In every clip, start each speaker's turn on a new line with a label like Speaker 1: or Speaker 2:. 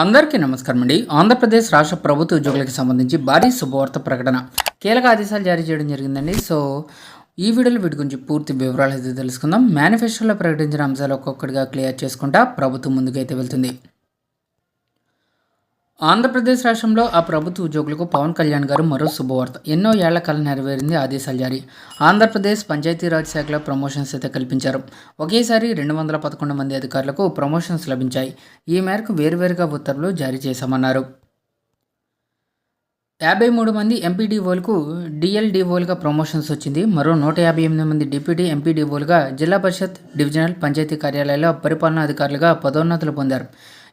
Speaker 1: అందరికీ నమస్కారం అండి. ఆంధ్రప్రదేశ్ రాష్ట్ర ప్రభుత్వ ఉద్యోగులకు సంబంధించి భారీ శుభవార్త ప్రకటన. కీలక ఆదేశాలు జారీ చేయడం జరిగిందండి. సో ఈ వీడియోలో వీటి గురించి పూర్తి వివరాలు అయితే తెలుసుకుందాం. మేనిఫెస్టోలో ప్రకటించిన అంశాలు ఒక్కొక్కటిగా క్లియర్ చేసుకుంటా ప్రభుత్వం ముందుకైతే వెళ్తుంది. ఆంధ్రప్రదేశ్ రాష్ట్రంలో ఆ ప్రభుత్వ ఉద్యోగులకు పవన్ కళ్యాణ్ గారు మరో శుభవార్త. ఎన్నో ఏళ్ళ కాలం నెరవేరింది ఆదేశాలు జారీ ఆంధ్రప్రదేశ్ పంచాయతీరాజ్ శాఖలో ప్రమోషన్స్ అయితే కల్పించారు. ఒకేసారి రెండు వందల పదకొండు మంది అధికారులకు ప్రమోషన్స్ లభించాయి. ఈ మేరకు వేరువేరుగా ఉత్తర్వులు జారీ చేశామన్నారు. యాభై మూడు మంది ఎంపీడీఓలకు డిఎల్డీఓలుగా ప్రమోషన్స్ వచ్చింది. మరో నూట యాభై ఎనిమిది మంది డిప్యూటీ ఎంపీడీఓలుగా జిల్లా పరిషత్ డివిజనల్ పంచాయతీ కార్యాలయాల్లో పరిపాలనా అధికారులుగా పదోన్నతులు పొందారు.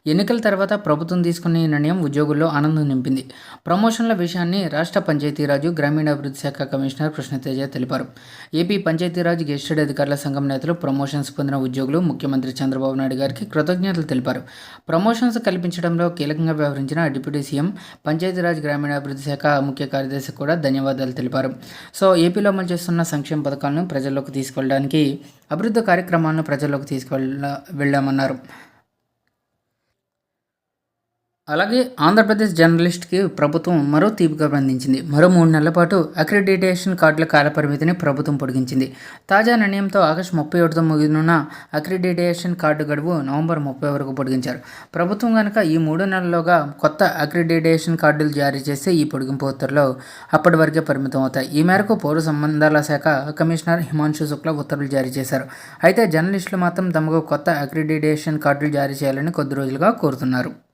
Speaker 1: ఎన్నికల తర్వాత ప్రభుత్వం తీసుకున్న ఈ నిర్ణయం ఉద్యోగుల్లో ఆనందం నింపింది. ప్రమోషన్ల విషయాన్ని రాష్ట్ర పంచాయతీరాజు గ్రామీణాభివృద్ధి శాఖ కమిషనర్ కృష్ణతేజ తెలిపారు. ఏపీ పంచాయతీరాజ్ గెస్టెడ్ అధికారుల సంఘం నేతలు ప్రమోషన్స్ పొందిన ఉద్యోగులు ముఖ్యమంత్రి చంద్రబాబు నాయుడు గారికి కృతజ్ఞతలు తెలిపారు. ప్రమోషన్స్ కల్పించడంలో కీలకంగా వ్యవహరించిన డిప్యూటీ సీఎం పంచాయతీరాజ్ గ్రామీణాభివృద్ధి శాఖ ముఖ్య కార్యదర్శి కూడా ధన్యవాదాలు తెలిపారు. సో ఏపీలో అమలు చేస్తున్న సంక్షేమ పథకాలను ప్రజల్లోకి తీసుకెళ్ళడానికి అభివృద్ధి కార్యక్రమాలను ప్రజల్లోకి తీసుకెళ్ళ వెళ్ళామన్నారు. అలాగే ఆంధ్రప్రదేశ్ జర్నలిస్ట్కి ప్రభుత్వం మరో తీపిగా అందించింది మరో మూడు నెలల పాటు అక్రిడిటేషన్ కార్డుల కాలపరిమితిని ప్రభుత్వం పొడిగించింది. తాజా నిర్ణయంతో ఆగస్టు ముప్పై ఒకటితో ముగినున్న అక్రిడిటేషన్ కార్డు గడువు నవంబర్ ముప్పై వరకు పొడిగించారు. ప్రభుత్వం కనుక ఈ మూడు నెలల్లోగా కొత్త అక్రిడిటేషన్ కార్డులు జారీ చేస్తే ఈ పొడిగింపు ఉత్తర్వులు అప్పటి వరకే పరిమితం అవుతాయి. ఈ మేరకు పౌర సంబంధాల శాఖ కమిషనర్ హిమాంశు శుక్లా ఉత్తర్వులు జారీ చేశారు. అయితే జర్నలిస్టులు మాత్రం తమకు కొత్త అక్రిడిటేషన్ కార్డులు జారీ చేయాలని కొద్ది రోజులుగా కోరుతున్నారు.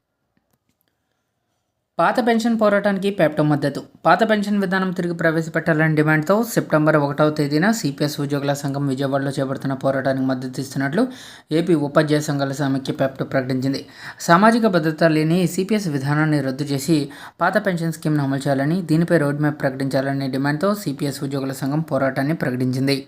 Speaker 1: పాత పెన్షన్ పోరాటానికి పెప్టో మద్దతు. పాత పెన్షన్ విధానం తిరిగి ప్రవేశపెట్టాలని డిమాండ్తో సెప్టెంబర్ ఒకటవ తేదీన సిపిఎస్ ఉద్యోగుల సంఘం విజయవాడలో చేపడుతున్న పోరాటానికి మద్దతు ఇస్తున్నట్లు ఏపీ ఉపాధ్యాయ సంఘాల సమైక్య పెప్టో ప్రకటించింది. సామాజిక భద్రత లేని సిపిఎస్ విధానాన్ని రద్దు చేసి పాత పెన్షన్ స్కీమ్ను అమలు చేయాలని దీనిపై రోడ్ మ్యాప్ ప్రకటించాలనే డిమాండ్తో సిపిఎస్ ఉద్యోగుల సంఘం పోరాటాన్ని ప్రకటించింది.